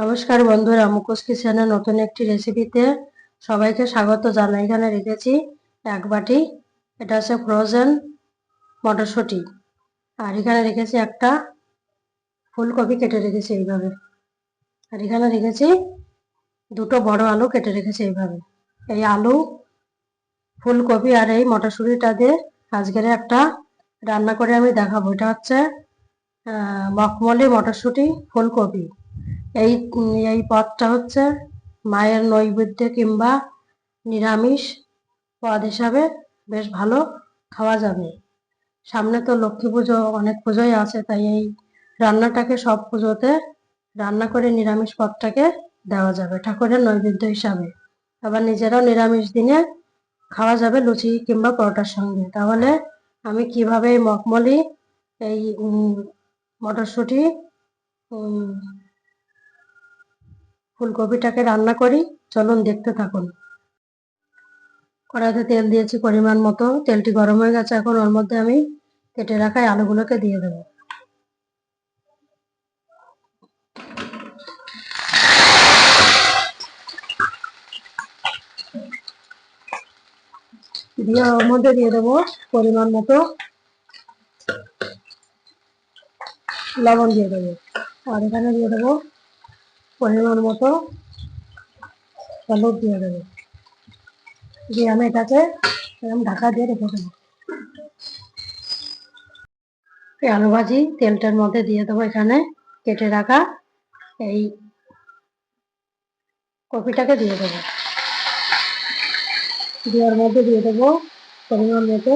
নমস্কার বন্ধুরা মুখোশ কিচেনের নতুন একটি রেসিপিতে সবাইকে স্বাগত জানাই। এখানে রেখেছি এক বাটি, এটা হচ্ছে ফ্রোজেন মটরশুঁটি। আর এখানে রেখেছি একটা ফুলকপি কেটে রেখেছি এইভাবে। আর এখানে রেখেছি দুটো বড় আলু কেটে রেখেছি এইভাবে। এই আলু, ফুলকপি আর এই মটরশুঁটিটা দিয়ে আজকের একটা রান্না করে আমি দেখাবো। এটা হচ্ছে মখমলি মটরশুঁটি, ফুলকপি। এই এই পদটা হচ্ছে মায়ের নৈবেদ্য কিংবা নিরামিষ পদ হিসাবে বেশ ভালো খাওয়া যাবে। সামনে তো লক্ষ্মী পুজো, অনেক পুজোই আছে, তাই এই রান্নাটাকে সব পুজোতে রান্না করে নিরামিষ পদটাকে দেওয়া যাবে ঠাকুরের নৈবেদ্য হিসাবে। আবার নিজেরাও নিরামিষ দিনে খাওয়া যাবে লুচি কিংবা পরোটার সঙ্গে। তাহলে আমি কীভাবে এই মখমলি, এই মটরশুঁটি ফুলকপিটাকে রান্না করি। চলুন দেখতে থাকুন। কড়াইতে তেল দিয়েছি পরিমাণ মতো। তেলটি গরম হয়ে গেছে। এখন ওর মধ্যে আমি কেটে রাখা আলুগুলোকে দিয়ে দেবো। দিয়ে ওর মধ্যে দিয়ে দেবো পরিমাণ মতো লবণ দিয়ে দেবো। আর এখানে দিয়ে দেবো পরিমাণ মতো হলুদ দিয়ে দেবো। দিয়ে আমি এটাকে এরকম ঢাকা দিয়ে রেখে দেবো। আলু ভাজি তেলটার মধ্যে দিয়ে দেবো এখানে কেটে রাখা এই কপিটাকে দিয়ে দেবো। দেওয়ার মধ্যে দিয়ে দেবো পরিমাণ মতো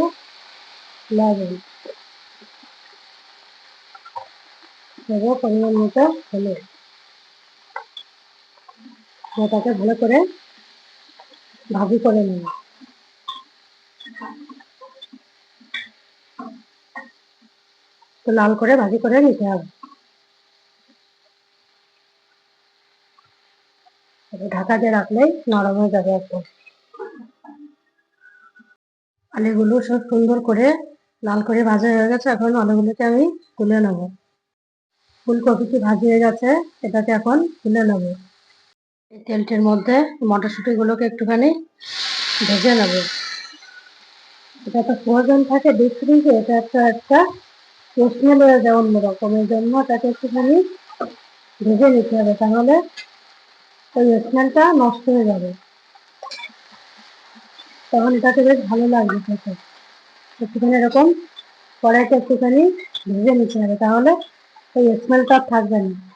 লবণ। দেবো পরিমাণ মতো হলুদ। এটাকে ভালো করে ভাজি করে নেব তো লাল করে ভাজি করে নিতে হবে। ঢাকা দিয়ে রাখলেই নরম হয়ে যাবে একদম। আলুগুলো সব সুন্দর করে লাল করে ভাজা হয়ে গেছে, এখন আলুগুলোকে আমি তুলে নেব। ফুলকপিটি ভাজি হয়ে গেছে, এটাকে এখন তুলে নেব। এই তেলটির মধ্যে মটরশুঁটিগুলোকে একটুখানি ভেজে নেব। এটা তো ফ্রোজেন থাকে ডিপ এটা একটা একটা স্মেল হয়ে যায় অন্যরকম এই জন্য এটাকে একটুখানি ভেজে নিতে হবে, তাহলে ওই স্মেলটা নষ্ট হয়ে যাবে। তখন এটাকে বেশ ভালো লাগবে খেতে। একটুখানি এরকম কড়াইতে একটুখানি ভেজে নিতে হবে, তাহলে ওই স্মেলটা থাকবে না।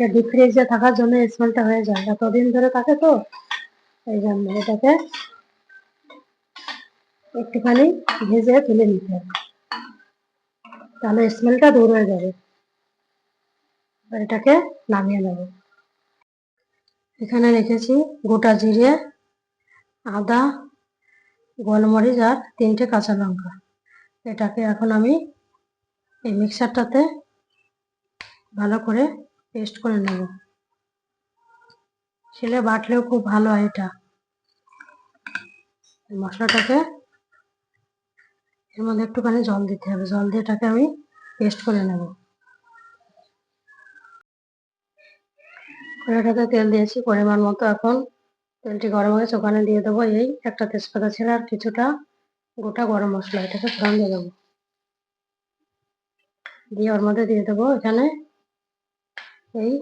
এটা ডিপ ফ্রিজে থাকার জন্য স্মেলটা হয়ে যায়। এতদিন ধরে থাকে তো, এই জন্য এটাকে একটুখানি ভেজে তুলে নিতে হবে। তাহলে স্মেলটা দূর হয়ে যাবে। এটাকে নামিয়ে নেব। এখানে রেখেছি গোটা জিরে, আদা, গোলমরিচ আর তিনটে কাঁচা লঙ্কা। এটাকে এখন আমি এই মিক্সারটাতে ভালো করে পেস্ট করে নেব। ছেলে বাটলেও খুব ভালো হয় এটা। মশলাটাকে এর মধ্যে একটুখানি জল দিতে হবে। জল দিয়ে এটাকে আমি পেস্ট করে নেব। কড়াইটাতে তেল দিয়েছি। পরিমাণ মতো এখন তেলটি গরম হয়েছে, ওখানে দিয়ে দেবো এই একটা তেজপাতা ছেড়ে আর কিছুটা গোটা গরম মশলা। এটাকে ফোড়ন দিয়ে দেবো। দিয়ে ওর মধ্যে দিয়ে দেবো এখানে এই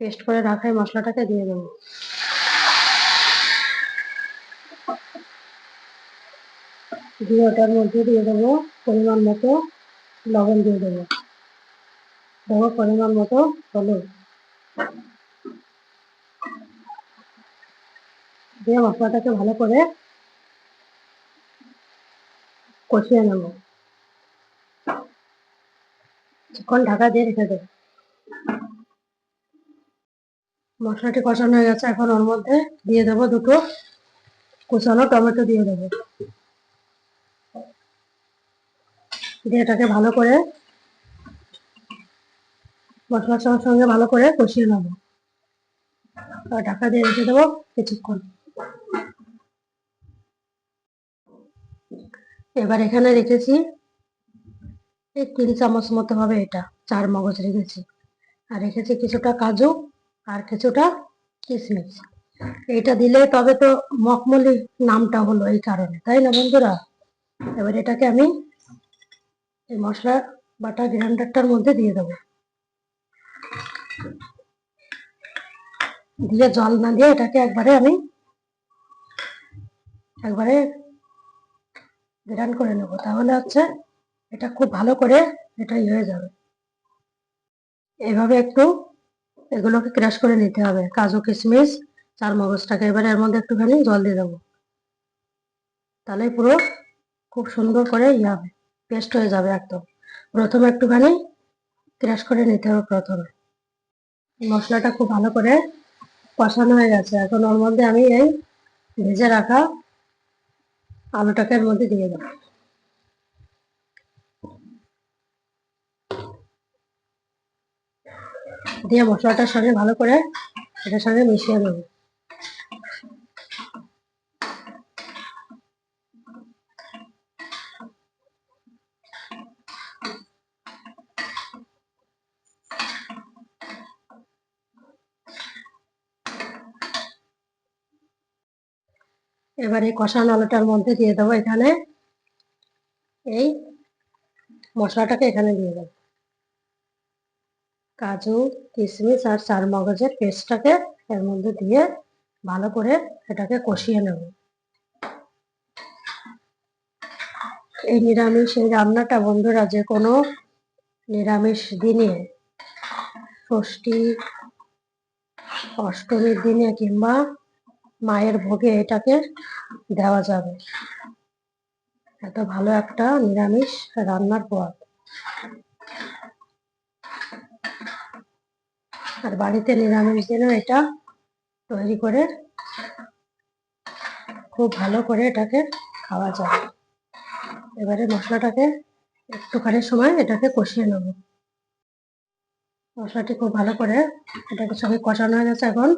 পেস্ট করে রাখা মশলাটাকে দিয়ে দেবো। দিয়ে ওটার মধ্যে দিয়ে দেবো পরিমাণ মতো লবণ দিয়ে দেবো। দেবো পরিমাণ মতো হলুদ। দিয়ে মশলাটাকে ভালো করে কষিয়ে নেব। কিছুক্ষণ ঢাকা দিয়ে রেখে দেবো। মশলাটি কষানো হয়ে গেছে। এখন ওর মধ্যে দিয়ে দেবো দুটো কুচানো টমেটো দিয়ে দেবো। দিয়ে এটাকে ভালো করে মশলার সঙ্গে সঙ্গে ভালো করে কষিয়ে নেব। ঢাকা দিয়ে রেখে দেবো কিছুক্ষণ। এবার এখানে রেখেছি এই তিন চামচ মতো হবে এটা, চার মগজ রেখেছি। আর রেখেছি কিছুটা কাজু। আর কিছুটা কিশমিশ এটা দিলে তবে তো মখমলি নামটা হলো এই কারণে, তাই না বন্ধুরা? এবার এটাকে আমি এই মশলা বাটা গ্রাইন্ডারটার মধ্যে দিয়ে দেবো। দিয়ে জল না দিয়ে এটাকে একবারে আমি একবারে গ্রাইন্ড করে নেব। তাহলে হচ্ছে এটা খুব ভালো করে এটা ইয়ে হয়ে যাবে। এইভাবে একটু এগুলোকে ক্রাশ করে নিতে হবে। কাজু কিশমিশ, চার মগজটাকে এবারে এর মধ্যে একটুখানি জল দিয়ে দেবো। তাহলে পুরো খুব সুন্দর করে ইয়ে হবে পেস্ট হয়ে যাবে একদম। প্রথমে একটুখানি ক্রাশ করে নিতে হবে প্রথমে। মশলাটা খুব ভালো করে কষানো হয়ে গেছে। এখন ওর মধ্যে আমি এই ভেজে রাখা আলুটাকে এর মধ্যে দিয়ে দেবো। দিয়ে মশলাটার সঙ্গে ভালো করে এটার সঙ্গে মিশিয়ে দেবো এবারে এই কষানো আলুটার মধ্যে দিয়ে দেবো এখানে। এই মশলাটাকে এখানে দিয়ে দেবো। কাজু কিশমিশ আর চার মগজের পেস্টটাকে এর মধ্যে দিয়ে ভালো করে এটাকে কষিয়ে নেব। এই নিরামিষ, এই রান্নাটা বন্ধুরা যে কোনো নিরামিষ দিনে, ষষ্ঠী, অষ্টমীর দিনে কিংবা মায়ের ভোগে এটাকে দেওয়া যাবে। এত ভালো একটা নিরামিষ রান্নার পদ। আর বাড়িতে নিরামিষ দিনেও এটা তৈরি করে খুব ভালো করে এটাকে খাওয়া যায়। এবারে মশলাটাকে একটুখানি সময় এটাকে কষিয়ে নেব। মশলাটি খুব ভালো করে এটাকে সবাই কষানো হয়ে গেছে এখন।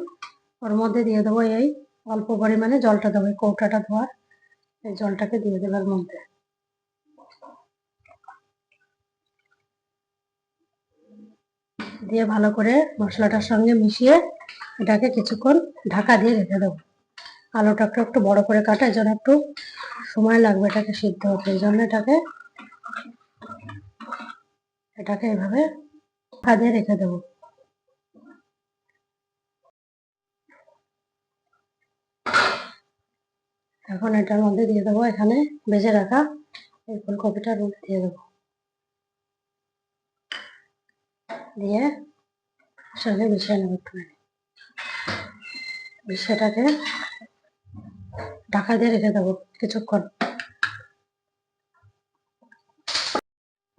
ওর মধ্যে দিয়ে দেবো এই অল্প পরিমাণে জলটা দেবো কৌটাটা ধোয়ার। এই জলটাকে দিয়ে দেবার মধ্যে। দিয়ে ভালো করে মশলাটার সঙ্গে মিশিয়ে এটাকে কিছুক্ষণ ঢাকা দিয়ে রেখে দেবো। আলুটা একটু একটু বড় করে কাটা, এই জন্য একটু সময় লাগবে এটাকে সিদ্ধ হতে, এই জন্য এটাকে এটাকে এভাবে ঢাকা দিয়ে রেখে দেবো। এখন এটার মধ্যে দিয়ে দেবো এখানে ভেজে রাখা এই ফুলকপিটার মধ্যে দিয়ে দেবো। দিয়ে সঙ্গে মিশিয়ে নেব একটুখানি। সেটাকে ঢাকা দিয়ে রেখে দেবো কিছুক্ষণ।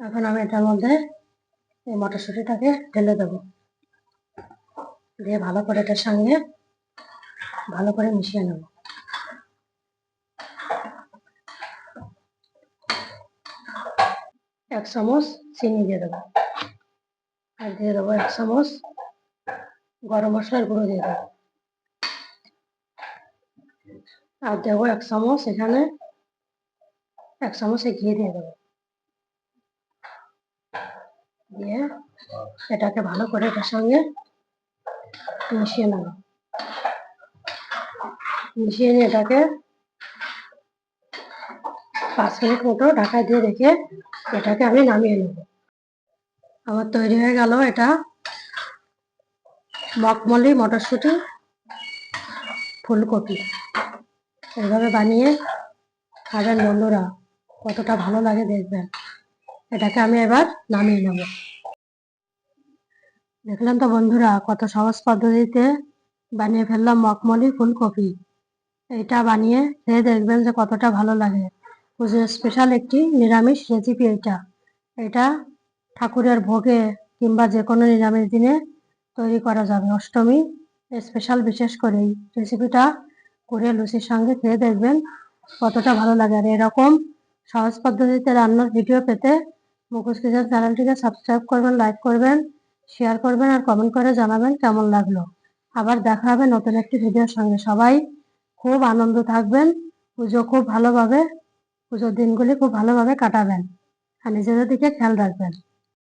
এখন আমি এটার মধ্যে এই মটরশুঁটিটাকে ঢেলে দেবো। দিয়ে ভালো করে এটার সঙ্গে ভালো করে মিশিয়ে নেব। এক চামচ চিনি দিয়ে দেবো। আর দিয়ে দেবো এক চামচ গরম মশলার গুঁড়ো দিয়ে দেবো। আর দেবো এক চামচ এখানে এক চামচে ঘি দিয়ে দেবো। দিয়ে এটাকে ভালো করে এটার সঙ্গে মিশিয়ে নেব। মিশিয়ে নিয়ে এটাকে পাঁচ মিনিট মতো ঢাকা দিয়ে রেখে এটাকে আমি নামিয়ে নেব। আমার তৈরি হয়ে গেল এটা। মখমলি মটরশুঁটি, ফুলকপি। এইভাবে বানিয়ে খাবেন বন্ধুরা, কতটা ভালো লাগে দেখবেন। এটাকে আমি এবার নামিয়ে নেব। দেখলেন তো বন্ধুরা, কত সহজ পদ্ধতিতে বানিয়ে ফেললাম মখমলি ফুলকপি। এটা বানিয়ে খেয়ে দেখবেন যে কতটা ভালো লাগে। স্পেশাল একটি নিরামিষ রেসিপি এটা। এটা ঠাকুরের ভোগে কিংবা যে কোনো নিরামিষ দিনে তৈরি করা যাবে। অষ্টমী স্পেশাল বিশেষ করে এই রেসিপিটা করে লুচির সঙ্গে খেয়ে দেখবেন কতটা ভালো লাগে। আর এরকম সহজ পদ্ধতিতে রান্নার ভিডিও পেতে মুখোশ কিচেন চ্যানেলটিকে সাবস্ক্রাইব করবেন লাইক করবেন শেয়ার করবেন আর কমেন্ট করে জানাবেন কেমন লাগল। আবার দেখা হবে নতুন একটি ভিডিওর সঙ্গে। সবাই খুব আনন্দ থাকবেন, পুজো খুব ভালোভাবে, পুজোর দিনগুলি খুব ভালোভাবে কাটাবেন। আর নিজেদের দিকে খেয়াল রাখবেন।